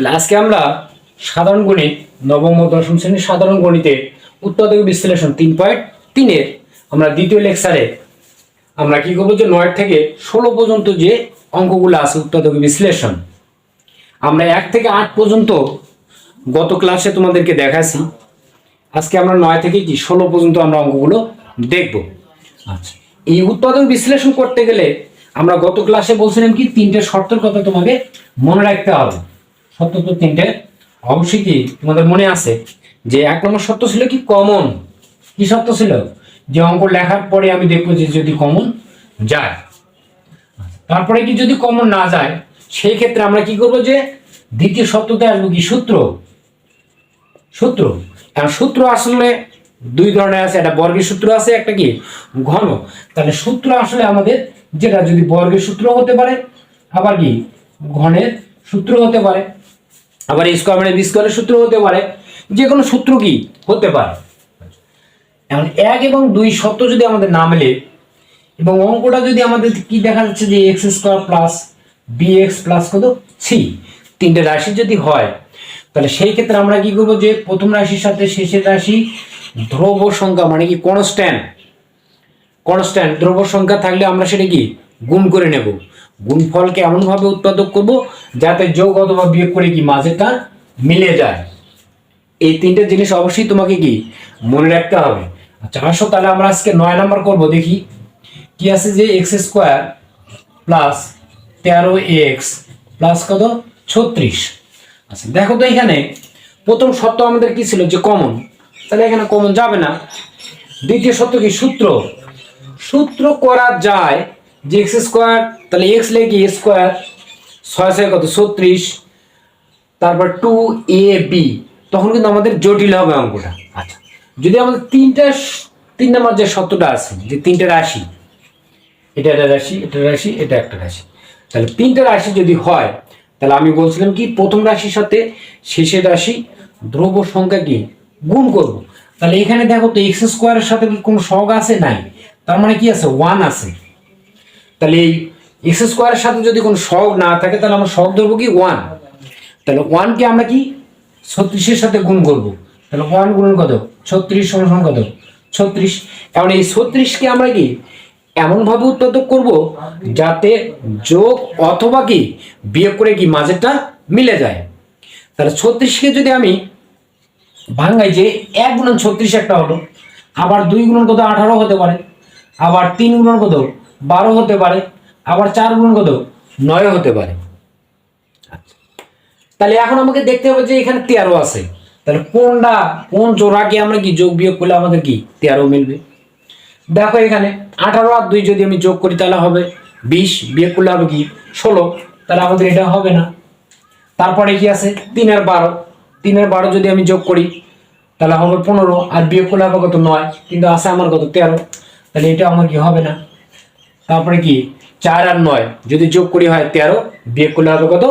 তাহলে আজকে আমরা সাধারণ গণিত, নবম ও দশম শ্রেণির সাধারণ গণিতে উৎপাদক বিশ্লেষণ তিন পয়েন্ট তিনের আমরা দ্বিতীয় লেকচারে আমরা কি করব যে নয় থেকে ষোলো পর্যন্ত যে অঙ্কগুলো আছে উৎপাদক বিশ্লেষণ, আমরা এক থেকে আট পর্যন্ত গত ক্লাসে তোমাদেরকে দেখাচ্ছি আজকে আমরা নয় থেকে কি ষোলো পর্যন্ত আমরা অঙ্কগুলো দেখব। আচ্ছা এই উৎপাদন বিশ্লেষণ করতে গেলে আমরা গত ক্লাসে বলছিলাম কি তিনটে শর্তের কথা তোমাকে মনে রাখতে হবে। শর্ত তো তিনটে। অবশ্যই কি তোমাদের মনে আছে যে এক নম্বর শর্ত ছিল কি কমন? কি সত্য ছিল? যে অঙ্ক লেখার পরে আমি দেখব যে যদি কমন যায়। তারপরে কি যদি কমন না যায়, সেই ক্ষেত্রে আমরা কি করব যে দ্বিতীয় সত্যতে আসব কি সূত্র? সূত্র। কারণ সূত্র আসলে দুই ধরনের আছে, একটা বর্গের সূত্র আছে, একটা কি? ঘন। তাহলে সূত্র আসলে আমাদের যেটা যদি বর্গের সূত্র হতে পারে, আবার কি? ঘনের সূত্র হতে পারে। আবার স্কোয়ার মানে বি স্কোয়ারের সূত্র হতে পারে যে কোনো সূত্র কি? হতে পারে। এখন এক এবং দুই সত্য যদি আমাদের না মেলে, এবং অঙ্কটা যদি আমাদের কি দেখা যাচ্ছে যে X square plus B X plus কত? সি তিনটে রাশি যদি হয়, তাহলে সেই ক্ষেত্রে আমরা কি করব যে প্রথম রাশির সাথে শেষের রাশি ধ্রুব সংখ্যা মানে কি? কনস্ট্যান্ট কনস্ট্যান্ট ধ্রুব সংখ্যা থাকলে আমরা সেটা কি? গুণ করে নেব। গুণফলকে এমনভাবে উৎপাদক করব যাতে যোগ অথবা বিয়োগ করে কি মাঝেটা মিলে যায়। এই তিনটে জিনিস অবশ্যই তোমাকে কি মনে রাখতে হবে। আচ্ছা আসো তাহলে আমরা আজকে নয় নাম্বার করব, দেখি। কি আছে যে এক্স স্কোয়ার প্লাস তেরো এক্স প্লাস কত? ছত্রিশ। আচ্ছা দেখো তো এখানে প্রথম সত্য আমাদের কি ছিল যে কমন তাহলে এখানে কমন যাবে না। দ্বিতীয় সত্য কি? সূত্র। সূত্র করা যায় যে এক্স স্কোয়ার তাহলে এক্স লেগে স্কোয়ার ছয় ছয় কত? ছত্রিশ। তারপর টু এ বি তখন কিন্তু আমাদের জটিল হবে অঙ্কটা। আচ্ছা যদি আমাদের তিনটা তিন নম্বর যে সত্যটা আছে, যে তিনটে রাশি, এটা একটা রাশি, এটা রাশি, এটা একটা রাশি। তাহলে তিনটে রাশি যদি হয়, তাহলে আমি বলছিলাম কি, প্রথম রাশির সাথে শেষের রাশি ধ্রুব সংখ্যা কি? গুণ করব। তাহলে এখানে দেখো তো এক্স স্কোয়ারের সাথে কি কোনো সহগ আছে? নাই। তার মানে কি আছে? ওয়ান আছে। তাহলে এই এক্স স্কোয়ারের সাথে যদি কোনো সহগ না থাকে, তাহলে আমরা সহগ ধরবো কি? ওয়ান তাহলে ওয়ানকে আমরা কি? ছত্রিশের সাথে গুণ করব। তাহলে ওয়ান গুণ কত? ছত্রিশ সমান কত? ছত্রিশ। কারণ এই ছত্রিশকে আমরা কি? এমনভাবে উৎপাদক করব যাতে যোগ অথবা কি বিয়োগ করে কি মাঝেরটা মিলে যায়। তাহলে ছত্রিশকে যদি আমি ভাঙ্গাই যে এক গুণন ছত্রিশ একটা হলো, আবার দুই গুণন কত? আঠারো হতে পারে। আবার তিন গুণন কত? বারো হতে পারে, আবার চার গুণন কত? নয় হতে পারে। তাহলে এখন আমাকে দেখতে হবে যে এখানে তেরো আছে। তাহলে কোনটা, কোন জোড়াকে আমরা কি যোগ বিয়োগ করলে আমাদের কি তেরো মিলবে? দেখো এখানে আঠারো আর দুই যদি আমি যোগ করি তাহলে হবে বিশ, বিয়োগ করলে হবে কি ষোলো। তাহলে আমাদের এটা হবে না। তারপরে কি আছে? তিন আর বারো। তিন আর বারো যদি আমি যোগ করি, তাহলে হবে পনেরো, আর বিয়োগ করলে হবে কত? নয়। কিন্তু আছে আমার কত? তেরো। তাহলে এটা আমার কি হবে না? তারপরে কি? চার আর নয়। যদি যোগ করি হয় তেরো, বিয়োগ করলে হবে কত?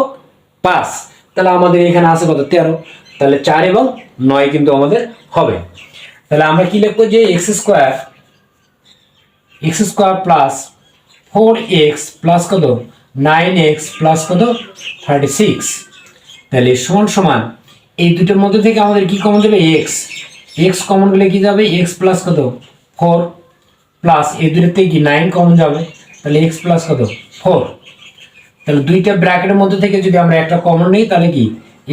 পাঁচ। তাহলে আমাদের এখানে আছে কত? তেরো। তাহলে চার এবং নয় কিন্তু আমাদের হবে। তাহলে আমরা কি লিখব যে X square X square plus four X plus কত? নাইন এক্স প্লাস কত? Thirty six. তাহলে সমান সমান এই দুটোর মধ্যে থেকে আমাদের কি কমন যাবে এক্স। এক্স কমন গেলে কি যাবে? এক্স প্লাস কত? ফোর প্লাস এই দুটোর থেকে কি নাইন কমন যাবে? তাহলে এক্স প্লাস কত? ফোর তাহলে দুইটা ব্র্যাকেটের মধ্যে থেকে যদি আমরা একটা কমন নিই, তাহলে কি?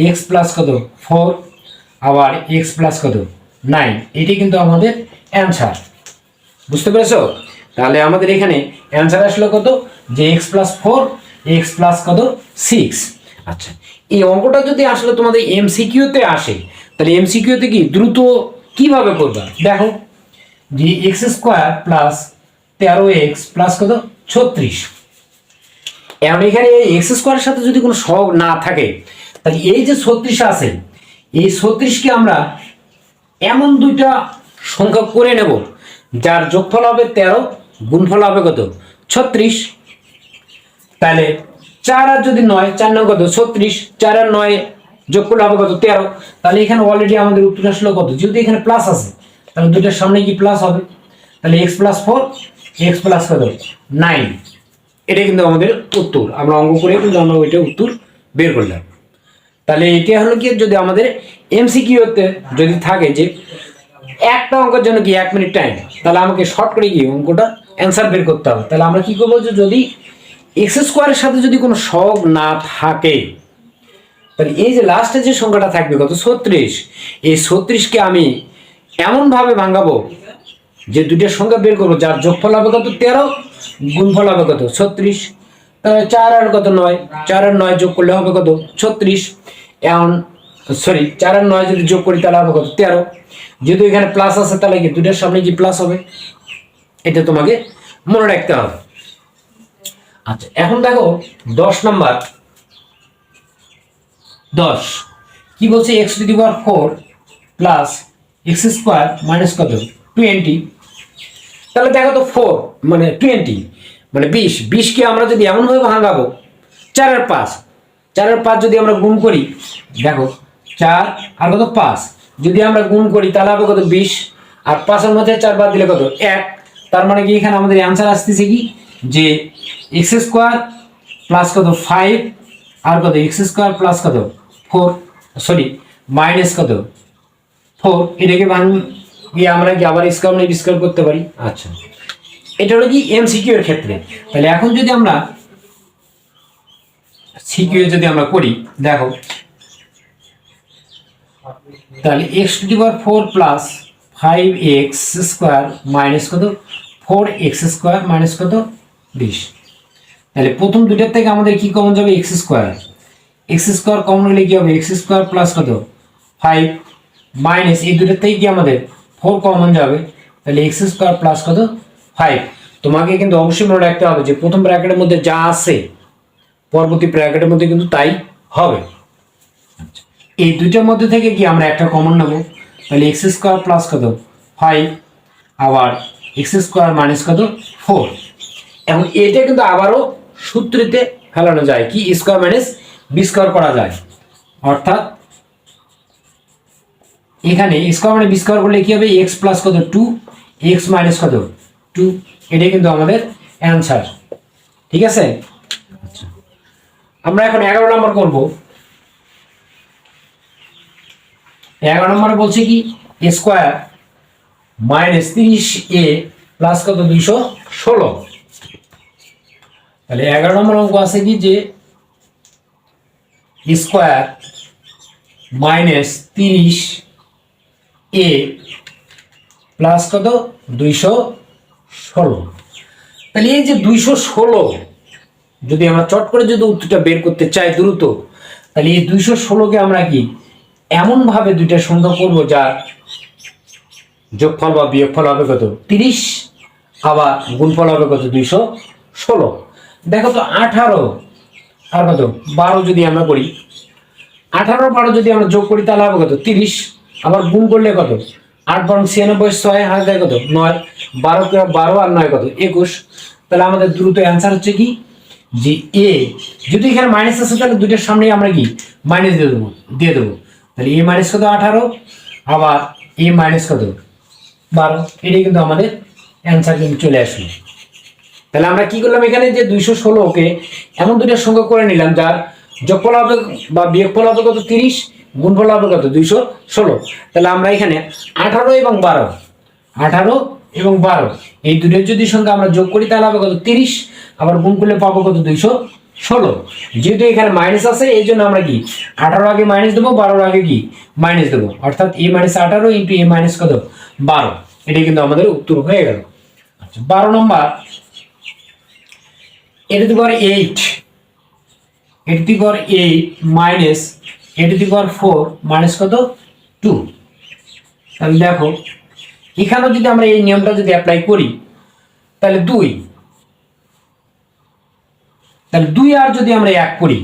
এক্স প্লাস কত? ফোর আবার এক্স প্লাস কত? নাইন এটি কিন্তু আমাদের অ্যান্সার বুঝতে পেরেছ? তাহলে আমাদের এখানে অ্যান্সার আসলো কত? যে X plus four X plus কত? সিক্স আচ্ছা এই অঙ্কটা যদি আসলে তোমাদের এমসিকিউতে আসে, তাহলে এমসিকিউতে কি দ্রুত কীভাবে করবা? দেখো। যে এক্স স্কোয়ার প্লাস তেরো এক্স প্লাস কত? ছত্রিশ। এখন এখানে এক্স স্কোয়ারের সাথে যদি কোনো সহগ না থাকে, তাহলে এই যে ছত্রিশ আছে, এই ছত্রিশকে আমরা এমন দুইটা সংখ্যা করে নেব, যার যোগফল হবে তেরো, গুণফল হবে কত? ছত্রিশ। তাহলে চার আর যদি নয়, চার নয় কত? ছত্রিশ। চার আর নয় যোগ করলে হবে কত? তেরো। তাহলে এখানে অলরেডি আমাদের উত্তর আসলো কত? যেহেতু এখানে প্লাস আছে তাহলে দুইটার সামনে কি প্লাস হবে? তাহলে X plus four X plus কত নাইন এটা কিন্তু আমাদের উত্তর। আমরা অঙ্ক করে কিন্তু আমরা ওইটা উত্তর বের করলাম। তাহলে এটা হলো কি, যদি আমাদের এমসিকিউতে যদি থাকে যে একটা অঙ্কের জন্য কি এক মিনিট টাইম তাহলে আমাকে শর্ট করে কি অঙ্কটা অ্যান্সার বের করতে হবে। তাহলে আমরা কি করব যে যদি এক্স স্কোয়ারের সাথে যদি কোনো শখ না থাকে, তাহলে এই যে লাস্টে যে সংখ্যাটা থাকবে কত? ছত্রিশ। এই ছত্রিশকে আমি এমনভাবে ভাঙাবো যে দুইটা সংখ্যা বের করব, যার যোগফল হবে কত? তেরো, গুণফল হবে কত? ছত্রিশ। চার আর কত? নয়। চার আর নয় যোগ করলে হবে কত? ছত্রিশ। এমন সরি চার আর নয় যদি যোগ করি তাহলে হবে কত? তেরো। যেহেতু এখানে প্লাস আছে, তাহলে কি দুটার সামনে কি প্লাস হবে? এটা তোমাকে মনে রাখতে হবে। আচ্ছা এখন দেখো, দশ নাম্বার। দশ। কি বলছে? X to the power four plus X square minus কত? টোয়েন্টি তাহলে দেখো তো ফোর মানে টোয়েন্টি মানে বিশ। বিশকে আমরা যদি এমনভাবে ভাঙাবো চারের পাঁচ। চারের পাঁচ যদি আমরা গুণ করি, দেখো, চার আর কত? পাঁচ। যদি আমরা গুণ করি, তাহলে হবে কত? বিশ। আর পাঁচের মধ্যে চার বাদ দিলে কত? এক। তার মানে কি এখানে আমাদের অ্যান্সার আসতেছে কি? যে এক্স স্কোয়ার প্লাস কত? ফাইভ আর কত? এক্স স্কোয়ার প্লাস কত? ফোর সরি মাইনাস কত? ফোর এটাকে আমরা কি আবার স্কোয়ার নিয়ে স্কোয়ার করতে পারি। আচ্ছা। এটা হলো কি এর ক্ষেত্রে। তাহলে এখন যদি আমরা সিকিউ যদি আমরা করি দেখো। তাহলে X to the power four plus five X square minus কত? ফোর এক্স স্কোয়ার মাইনাস কত? বিশ। তাহলে প্রথম দুটার থেকে আমাদের কি কমন যাবে? X square X square common হলে কি হবে? এক্স স্কোয়ার প্লাস কত? ফাইভ মাইনাস এই দুটার থেকে কি আমাদের ফোর কমন যাবে? তাহলে এক্স স্কোয়ার প্লাস কত? ফাইভ তোমাকে কিন্তু অবশ্যই মনে রাখতে হবে যে প্রথম ব্র্যাকেটের মধ্যে যা আছে পরবর্তী ব্র্যাকেটের মধ্যে কিন্তু তাই হবে। আচ্ছা, এই দুইটার মধ্যে থেকে কি আমরা একটা কমন নেব? তাহলে এক্স স্কোয়ার প্লাস কত? ফাইভ আবার এক্স স্কোয়ার মাইনাস কত? ফোর এখন এটা কিন্তু আবারও সূত্রেতে ফেলানো যায় কি? স্কোয়ার মাইনাস বি স্কোয়ার করা যায়। অর্থাৎ এখানে স্কোয়ার মানে বি স্কোয়ার করলে কি হবে? এক্স প্লাস কত? টু এক্স মাইনাস কত? টু এটাই কিন্তু আমাদের অ্যান্সার ঠিক আছে? আচ্ছা। আমরা এখন এগারো নম্বর করব। এগারো নম্বরে বলছে কি? স্কোয়ার মাইনাস তিরিশ এ প্লাস কত? দুইশো ষোলো। তাহলে এগারো নম্বর অঙ্ক আছে কি? যে স্কোয়ার মাইনাস তিরিশ এ প্লাস কত? দুইশো ষোলো। তাহলে এই যে দুইশো ষোলো, যদি আমরা চট করে যদি উত্তরটা বের করতে চাই দ্রুত, তাহলে এই দুইশো ষোলোকে আমরা কি এমনভাবে দুইটা সংখ্যা করব যার যোগফল বা বিয়োগফল হবে কত? তিরিশ, আবার গুণফল হবে কত? দুইশো ষোলো। দেখো তো আঠারো আর কত? বারো যদি আমরা করি, আঠারো বারো যদি আমরা যোগ করি তাহলে হবে কত? তিরিশ। আবার গুণ করলে কত? আট বরং ছিয়ানব্বই ছয় হাজার দেয় কত? নয়। বারো বারো আর নয় কত? একুশ। তাহলে আমাদের দ্রুত অ্যান্সার হচ্ছে কি? যে এ যদি এখানে মাইনাস আছে তাহলে দুইটার সামনে আমরা কি? মাইনাস দিয়ে দেবো দিয়ে দেবো। তাহলে এ মাইনাস কত? আঠারো। আবার এ মাইনাস কত? বারো। এটাই কিন্তু আমাদের অ্যান্সার কিন্তু চলে আসলো। তাহলে আমরা কি করলাম এখানে? যে দুইশো ষোলোকে এমন দুইটা সংখ্যা করে নিলাম যার যোগফল হবে বা বিয়োগফল হবে কত? তিরিশ। গুণফল হবে কত? দুইশো ষোলো। তাহলে আমরা এখানে আঠারো এবং বারো। আঠারো এবং বারো। এই দুটোর যদি সংখ্যা আমরা যোগ করি, তাহলে হবে কত? তিরিশ। আবার গুণ করলে পাবো কত? দুইশো ষোলো। যেহেতু এখানে মাইনাস আছে, এই জন্য আমরা কি? আঠারো আগে মাইনাস দেবো বারোর আগে কি? মাইনাস দেবো। অর্থাৎ এ মাইনাস আঠারো ইন্টু এ মাইনাস কত? বারো। এটা কিন্তু আমাদের উত্তর হয়ে গেল। আচ্ছা বারো নম্বর। এটা টু পাওয়ার এইট এটি পাওয়ার এইট মাইনাস এটি টু পাওয়ার ফোর মাইনাস কত? টু তাহলে দেখো, এখানেও যদি আমরা এই নিয়মটা যদি অ্যাপ্লাই করি, তাহলে দুই। তাহলে দুই আর যদি আমরা এক করি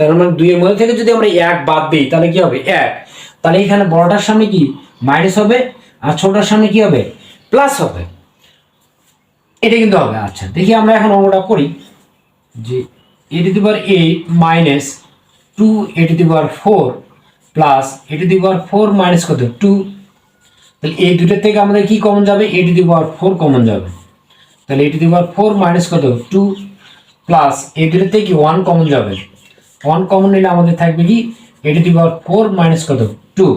তার মানে দুইয়ের মধ্যে থেকে যদি আমরা এক বাদ দিই, তাহলে কি হবে? এক। তাহলে এখানে বড়টার সামনে কি? মাইনাস হবে, আর ছোটটার সামনে কি হবে? প্লাস হবে। এটা কিন্তু হবে। আচ্ছা দেখি আমরা এখন অঙ্কটা করি যে A to the power eight minus two A to the power four plus A to the power four minus কত? টু তাহলে এই দুটোর থেকে আমাদের কি কমন যাবে? A to the power four common যাবে। তাহলে A to the power four minus কত? টু প্লাস এই দুটোর থেকে কি ওয়ান কমন যাবে। ওয়ান কমন নিলে আমাদের থাকবে কি? A to the power four minus কত? টু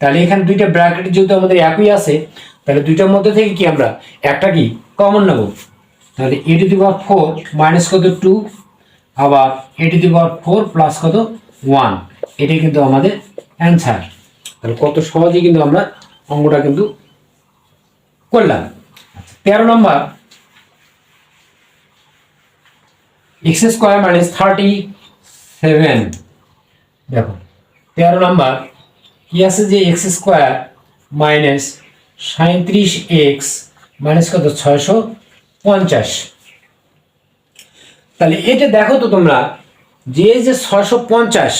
তাহলে এখানে দুইটা ব্র্যাকেট যেহেতু আমাদের একই আছে, তাহলে দুইটার মধ্যে থেকে কি আমরা? একটা কি? কমন নেব। তাহলে A to the power four minus কত? টু আবার A to the power four plus কত? ওয়ান এটাই কিন্তু আমাদের অ্যান্সার তাহলে কত সহজে কিন্তু আমরা অঙ্কটা কিন্তু করলাম। তেরো নম্বর। X square minus thirty seven দেখো, তেরো নম্বর। কি আছে যে এক্স স্কোয়ার মাইনাস সাঁত্রিশ এক্স মাইনাস কত? ছয়শো পঞ্চাশ। তাহলে এটা দেখো তো তোমরা, যে যে ছশো পঞ্চাশ,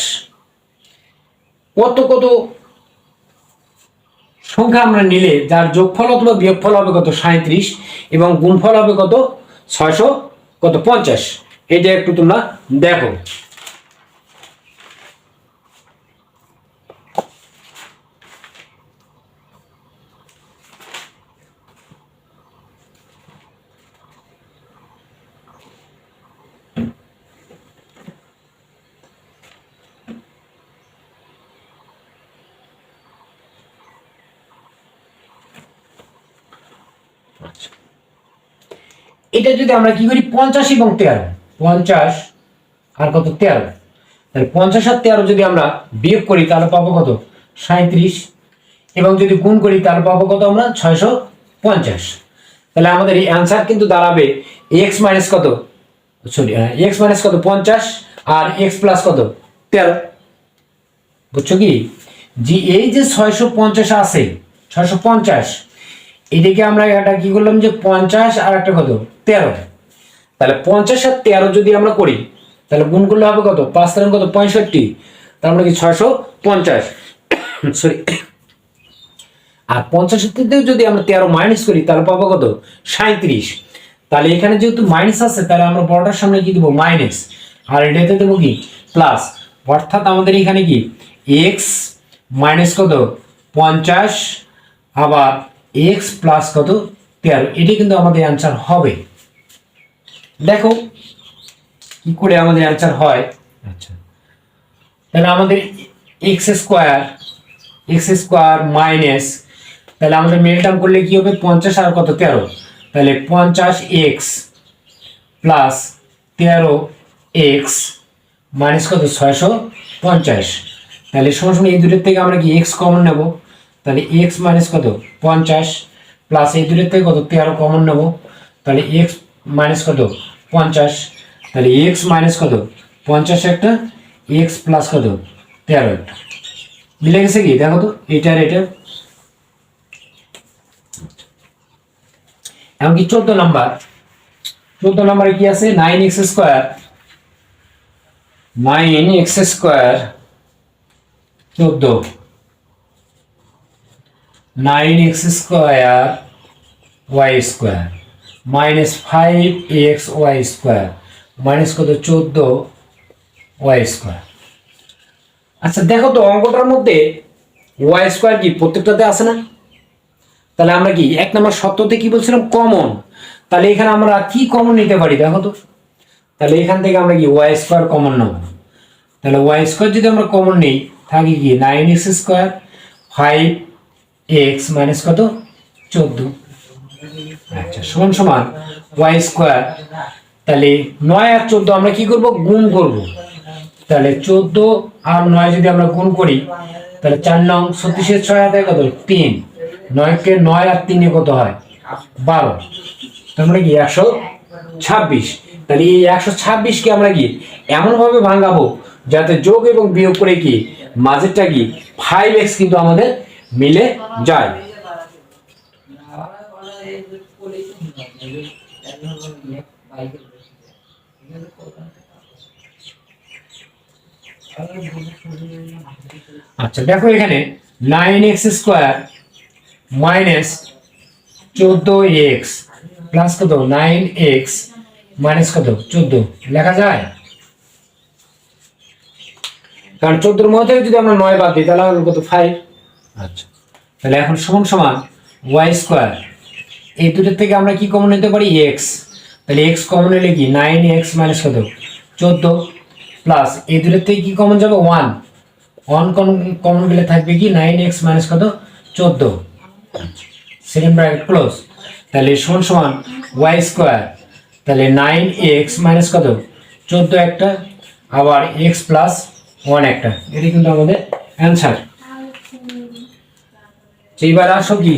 কত কত সংখ্যা আমরা নিলে, যার যোগফল অথবা বিয়োগফল হবে কত সাঁত্রিশ এবং গুণফল হবে কত ছয়শো কত পঞ্চাশ। এটা একটু তোমরা দেখো। এটা যদি আমরা কি করি, পঞ্চাশ এবং তেরো। পঞ্চাশ আর কত? তেরো। তাহলে পঞ্চাশ আর তেরো যদি আমরা বিয়োগ করি, তাহলে পাবো কত? সাঁত্রিশ এবং যদি গুণ করি, তাহলে পাবো কত আমরা? ছয়শো পঞ্চাশ। তাহলে আমাদের এই অ্যান্সার কিন্তু দাঁড়াবে এক্স মাইনাস কত? সরি এক্স মাইনাস কত? পঞ্চাশ আর এক্স প্লাস কত? তেরো। বুঝছ কি? যে এই যে ছয়শো পঞ্চাশ আছে, ছয়শো পঞ্চাশ এদিকে আমরা এটা কি করলাম যে পঞ্চাশ আর একটা কত? তেরো। তাহলে পঞ্চাশ আর তেরো যদি আমরা করি, তাহলে গুণ করলে হবে কত? পাঁচ তেরো কত? পঁয়ষট্টি। তার মানে কি ছয়শো পঞ্চাশ। সরি আর পঞ্চাশ থেকেও যদি আমরা তেরো মাইনাস করি, তাহলে পাবো কত? সাঁত্রিশ তাহলে এখানে যেহেতু মাইনাস আছে, তাহলে আমরা বড়টার সামনে কি দেবো? মাইনাস আর এটাতে দেবো কি? প্লাস অর্থাৎ আমাদের এখানে কি? এক্স মাইনাস কত? পঞ্চাশ। আবার এক্স প্লাস কত? তেরো। এটি কিন্তু আমাদের অ্যান্সার হবে। দেখো কি করে আমাদের অ্যান্সার হয়? আচ্ছা। তাহলে আমাদের X square X square minus তাহলে আমাদের মিল টার্ম করলে কি হবে? পঞ্চাশ আর কত? তেরো। তাহলে পঞ্চাশ এক্স প্লাস তেরো এক্স মাইনাস কত? ছয়শো পঞ্চাশ। তাহলে সময় এই দুটোর থেকে আমরা কি এক্স কমন নেব? তাহলে এক্স মাইনাস কত? পঞ্চাশ প্লাস এই দুটোর থেকে কত? তেরো কমন নেব। তাহলে এক্স মাইনাস কত? পঞ্চাশ। তাহলে এক্স মাইনাস কত? পঞ্চাশ একটা এক্স প্লাস কত? তেরো একটা। মিলে গেছে কি? দেখো তো, এটা এটা। এমনকি চোদ্দ নাম্বার? চোদ্দ নাম্বারে কি আছে? Nine X square nine X square চোদ্দ। Nine X square Y square minus five X Y square minus কত? চোদ্দ ওয়াই স্কোয়ার আচ্ছা দেখো তো, অঙ্কটার মধ্যে ওয়াই স্কোয়ার কি, প্রত্যেকটাতে আছে না? তাহলে আমরা কি, এক নম্বর সত্যতে কি বলছিলাম? কমন তাহলে এখানে আমরা কি কমন নিতে পারি, দেখো তো। তাহলে এখান থেকে আমরা কি ওয়াই স্কোয়ার কমন নেব। তাহলে ওয়াই স্কোয়ার যদি আমরা কমন নিই, থাকি কি nine X square five X minus কত? চোদ্দ। আচ্ছা সমান সমান ওয়াই স্কোয়ার তাহলে নয় আর চোদ্দ আমরা কি করব? গুণ করব। তাহলে চোদ্দ আর নয় যদি আমরা গুণ করি, তাহলে চার নং ছত্রিশের ছয় হাতে কত? তিন। নয়কে নয় আর তিনে কত হয়? বারো। তার মানে কি? একশো ছাব্বিশ। তাহলে এই একশো ছাব্বিশকে আমরা কি এমনভাবে ভাঙাবো যাতে যোগ এবং বিয়োগ করে কি? মাঝেরটা কি? ফাইভ এক্স কিন্তু আমাদের মিলে যায়। আচ্ছা দেখো এখানে নাইন এক্স স্কোয়ার মাইনাস চোদ্দ এক্স প্লাস কত? নাইন এক্স মাইনাস কত? চোদ্দ। লেখা যায়? কারণ চোদ্দোর মধ্যে যদি আমরা নয় বাদ দিই, তাহলে কত? ফাইভ আচ্ছা। তাহলে এখন সমান সমান ওয়াই স্কোয়ার এই দুটোর থেকে আমরা কি কমন নিতে পারি? এক্স তাহলে এক্স কমন নিলে কি? নাইন এক্স মাইনাস কত? চোদ্দ প্লাস এই দুটোর থেকে কি কমন যাবে? ওয়ান ওয়ান কমন কমন গেলে থাকবে কি? নাইন এক্স মাইনাস কত? চোদ্দ। সেকেন্ড ব্র্যাকেট ক্লোজ তাহলে সমান সমান ওয়াই স্কোয়ার তাহলে নাইন এক্স মাইনাস কত? চোদ্দ একটা। আবার এক্স প্লাস ওয়ান একটা। এটি কিন্তু আমাদের অ্যান্সার এইবার আসো কি?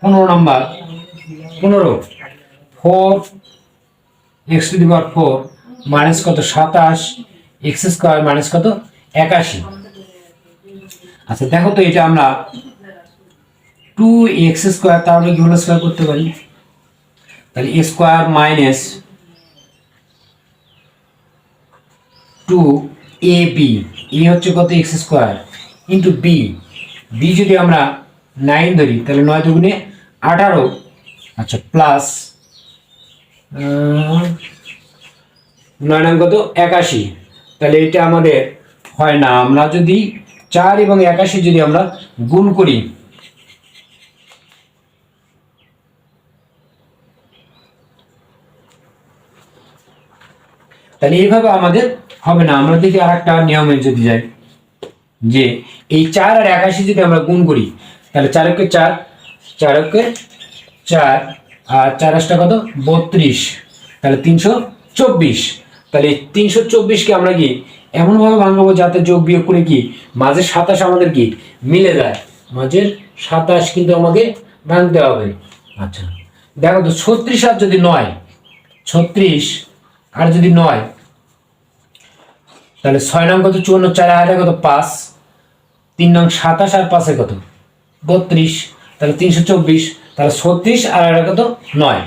পনেরো নাম্বার। পনেরো। Four, X to the power four minus কত? সাতাশ। এক্স স্কোয়ার মাইনাস কত? একাশি। আচ্ছা দেখো তো এটা আমরা টু এক্স স্কোয়ার, তাহলে কি হোল স্কোয়ার করতে পারি। তাহলে square minus two A B A হচ্ছে কত? X square. Into B B যদি আমরা নাইন ধরি তাহলে নয় দুগুণে আঠারো। আচ্ছা। প্লাস নয় নাম কত? একাশি। তাহলে এটা আমাদের হয় না। আমরা যদি চার এবং একাশি যদি আমরা গুণ করি তাহলে এইভাবে আমাদের হবে না। আমরা দেখি আর একটা নিয়মে যদি যাই যে এই চার আর একাশি যদি আমরা গুণ করি তাহলে চারকে চার চারকে চার, আর চার আসটা কত? বত্রিশ। তাহলে তিনশো চব্বিশ। তাহলে তিনশো চব্বিশকে আমরা কি এমনভাবে ভাঙাবো যাতে যোগ বিয়োগ করে কি? মাঝের সাতাশ আমাদের কি? মিলে যায়। মাঝের সাতাশ কিন্তু আমাকে ভাঙতে হবে। আচ্ছা। দেখো তো, ছত্রিশ আর যদি নয়, ছত্রিশ আর যদি নয়, তাহলে ছয় নং কত? চুয়ান্ন, চার হাজার কত? পাঁচ। তিন নং সাতাশ আর পাঁচে কত? বত্রিশ, তাহলে তিনশো চব্বিশ, তাহলে ছত্রিশ আর আড়াই কত নয়।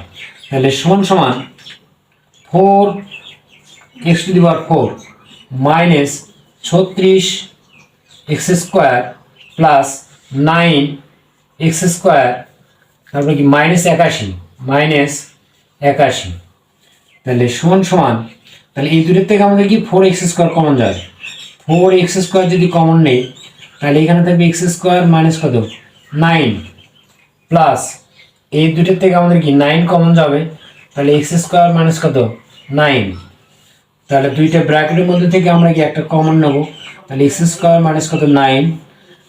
তাহলে সমান সমান four X to the power four minus ছত্রিশ X square plus nine X square, তারপরে কি মাইনাস একাশি মাইনাস একাশি। তাহলে সমান সমান, তাহলে এই দূরের থেকে আমাদের কি ফোর এক্স স্কোয়ার কমন যায়? ফোর এক্স স্কোয়ার যদি কমন নেই, তাহলে এখানে থাকবে এক্স স্কোয়ার মাইনাস কত? নাইন প্লাস এই দুটোর থেকে আমাদের কি নাইন কমন যাবে? তাহলে এক্স স্কোয়ার মাইনাস কত? নাইন। তাহলে দুইটা ব্র্যাকেটের মধ্যে থেকে আমরা কি একটা কমন নেব? তাহলে এক্স স্কোয়ার মাইনাস কত? নাইন।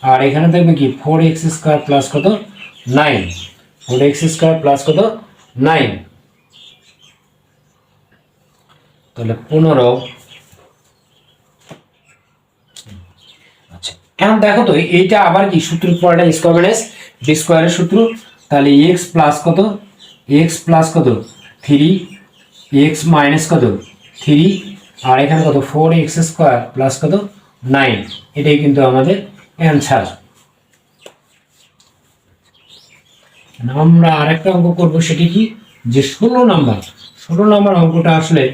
আর এখানে থাকবে কি? ফোর এক্স স্কোয়ার প্লাস কত? Nine. Four X square plus কত? নাইন। তাহলে পনেরো এখন দেখো তো, এইটা আবার কি? সূত্র পড়াটা স্কোয়ার মাইনাস বি স্কোয়ারের সূত্র। তাহলে এক্স প্লাস কত? এক্স প্লাস কত? থ্রি এক্স মাইনাস কত? থ্রি আর এখানে কত? ফোর এক্স স্কোয়ার প্লাস কত? নাইন এটাই কিন্তু আমাদের অ্যান্সার আমরা আরেকটা অঙ্ক করব, সেটি কি? যে ষোলো নাম্বার ষোলো নাম্বার অঙ্কটা আসলে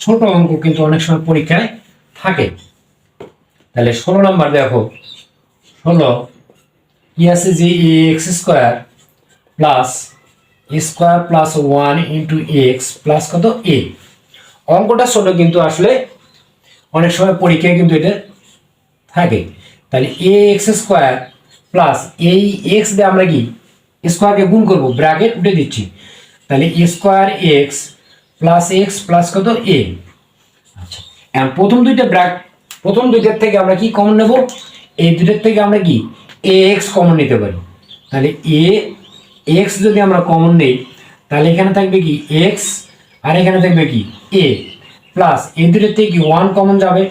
ছোট অঙ্ক কিন্তু অনেক সময় পরীক্ষায় থাকে। তাহলে ষোলো নাম্বার দেখো। ষোলো কি আছে যে X square plus square plus one into X plus কত এ। অঙ্কটা ছোট কিন্তু আসলে অনেক সময় পরীক্ষায় কিন্তু এটা থাকে। তাহলে এ এক্স স্কোয়ার প্লাস এই এক্স দিয়ে আমরা কি স্কোয়ারকে গুণ করব, ব্র্যাকেট উঠে দিচ্ছি। তাহলে square X plus X plus কত এ। আচ্ছা প্রথম দুইটা ব্র্যাক প্রথম দুইটার থেকে আমরা কি কমন নেব? এই দুটোর থেকে আমরা কি? এ এক্স কমন নিতে পারি। তাহলে এ এক্স যদি আমরা কমন নেই, তাহলে এখানে থাকবে কি? এক্স আর এখানে থাকবে কি? এ প্লাস এই দুটোর থেকে কি ওয়ান কমন যাবে?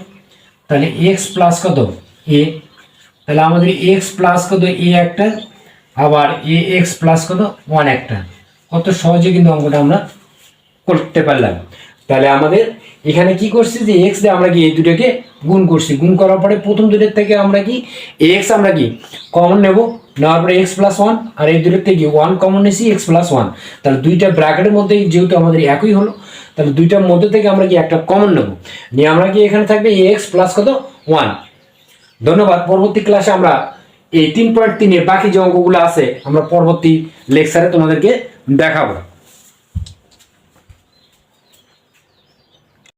তাহলে এক্স প্লাস কত? এ তাহলে আমাদের এক্স প্লাস কত? এ একটা, আবার এ এক্স প্লাস কত? ওয়ান একটা। কত সহজে কিন্তু অঙ্কটা আমরা করতে পারলাম। তাহলে আমাদের এখানে কি করছি যে এক্স দিয়ে আমরা কি এই দুটোকে গুণ করছি? গুণ করার পরে প্রথম দুটোর থেকে আমরা কি? এক্স আমরা কি? কমন নেব। নেওয়ার পরে এক্স প্লাস ওয়ান আর এই দুটোর থেকে ওয়ান কমন নিয়েছি এক্স প্লাস ওয়ান তাহলে দুইটা ব্র্যাকেটের মধ্যেই যেহেতু আমাদের একই হলো, তাহলে দুইটার মধ্যে থেকে আমরা কি একটা কমন নেব। নিয়ে আমরা কি এখানে থাকবে? এক্স প্লাস কত? ওয়ান ধন্যবাদ। পরবর্তী ক্লাসে আমরা এই তিন পয়েন্ট তিনের বাকি যে অঙ্কগুলো আছে, আমরা পরবর্তী লেকচারে তোমাদেরকে দেখাবো।